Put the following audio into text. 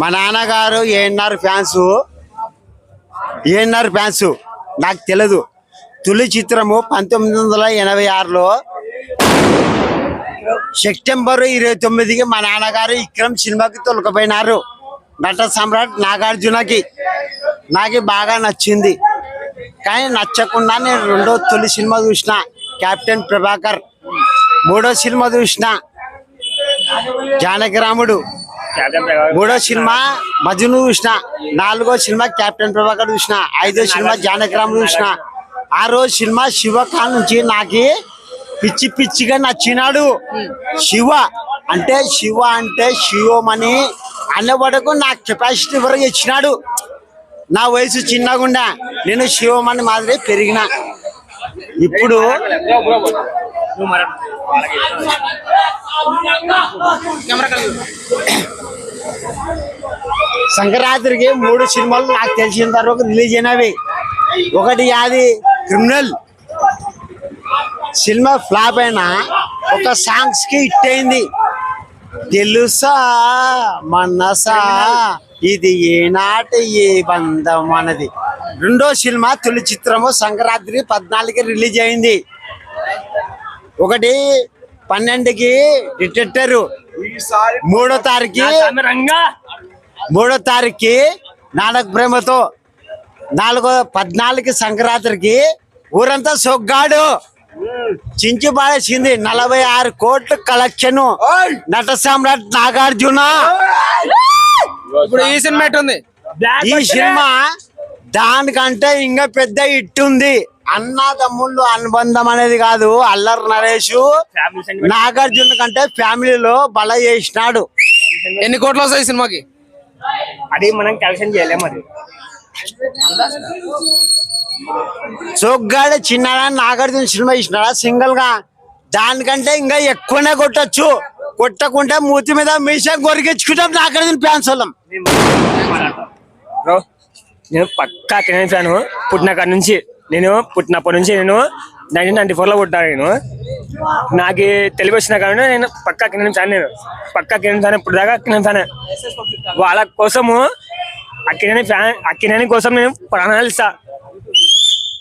మా నాన్నగారు ANR fans. ANR fans. నాకు తెలియదు తొలి చిత్రము పంతొమ్మిది వందల ఎనభై ఆరులో సెప్టెంబర్ ఇరవై తొమ్మిదికి మా నాన్నగారు విక్రమ్ సినిమాకి తొలకపోయినారు నట సమ్రాట్ నాగార్జునకి. నాకు బాగా నచ్చింది. కానీ నచ్చకుండా నేను రెండో తొలి సినిమా చూసిన కెప్టెన్ ప్రభాకర్. మూడో సినిమా చూసిన జానకిరాముడు మూడో సినిమా మజును చూసిన నాలుగో సినిమా కెప్టెన్ ప్రభాకర్ చూసిన ఐదో సినిమా జానకిరాముడు చూసిన. ఆరో సినిమా శివఖాన్ నుంచి నాకు పిచ్చి పిచ్చిగా నచ్చినాడు. శివ అంటే శివ అంటే శివమని అన్నబడకు నా కెపాసిటీ వరకు ఇచ్చినాడు. నా వయసు చిన్నగుండా నేను శివమని మాదిరి పెరిగిన. ఇప్పుడు సంక్రాంతికి మూడు సినిమాలు నాకు తెలిసిన తర్వాత రిలీజ్ అయినవి. ఒకటి అది క్రిమినల్. సినిమా ఫ్లాప్ అయినా ఒక సాంగ్స్కి హిట్ అయింది. తెలుసా? మనసా? ఇది ఏనాటి ఏ బంధం అన్నది. రెండో సినిమా తొలి చిత్రము సంక్రాంతి పద్నాలుగుకి రిలీజ్ అయింది. ఒకటి పన్నెండుకి డిటెక్టరు మూడో తారీఖు మూడో తారీఖుకి నానక ప్రేమతో నాలుగో పద్నాలుగు సంక్రాంతికి ఊరంతా సొగ్గాడు. చించి పాడేసింది నలభై ఆరు కోట్ల కలెక్షన్ నట సామ్రాట్ నాగార్జున. ఇప్పుడు ఈ సినిమా ఎట్టుంది? ఈ సినిమా దానికంటే ఇంకా పెద్ద హిట్ ఉంది. అన్నా తమ్ముళ్ళు అనుబంధం అనేది కాదు. అల్లరి నరేష్ నాగార్జున కంటే ఫ్యామిలీలో బల చేసినాడు. ఎన్ని కోట్లు వస్తాయి సినిమాకి? అది మనం క్యాల్కులేషన్ చేయలేము అది సొగ్గాడే చిన్నడా? నాగార్జున సినిమా ఇచ్చినాడా? సింగిల్గా దానికంటే ఇంకా ఎక్కువనే కొట్టొచ్చు. కొట్టకుంటే మూతి మీద మీసం కొరిగించుకుంటాం నాగార్జున ఫ్యాన్స్ వాళ్ళం. బ్రో నేను పక్కా ఫ్యాన్. పుట్టిన కాడ నుంచి నేను పుట్టినప్పటి నుంచి నేను నైన్టీన్ నైన్టీ ఫోర్లో పుట్టాను నేను. నాకు తెలివి వచ్చిన కానీ నేను పక్కా కెనన్ ఫ్యాన్ నేను పక్కా కెనన్ ఫ్యాన్ ఇప్పుడు దాకా కెనన్ ఫ్యాన్ వాళ్ళ కోసము ఆ ఫ్యాన్ ఆ కోసం నేను ప్రాణాలు ఇస్తాను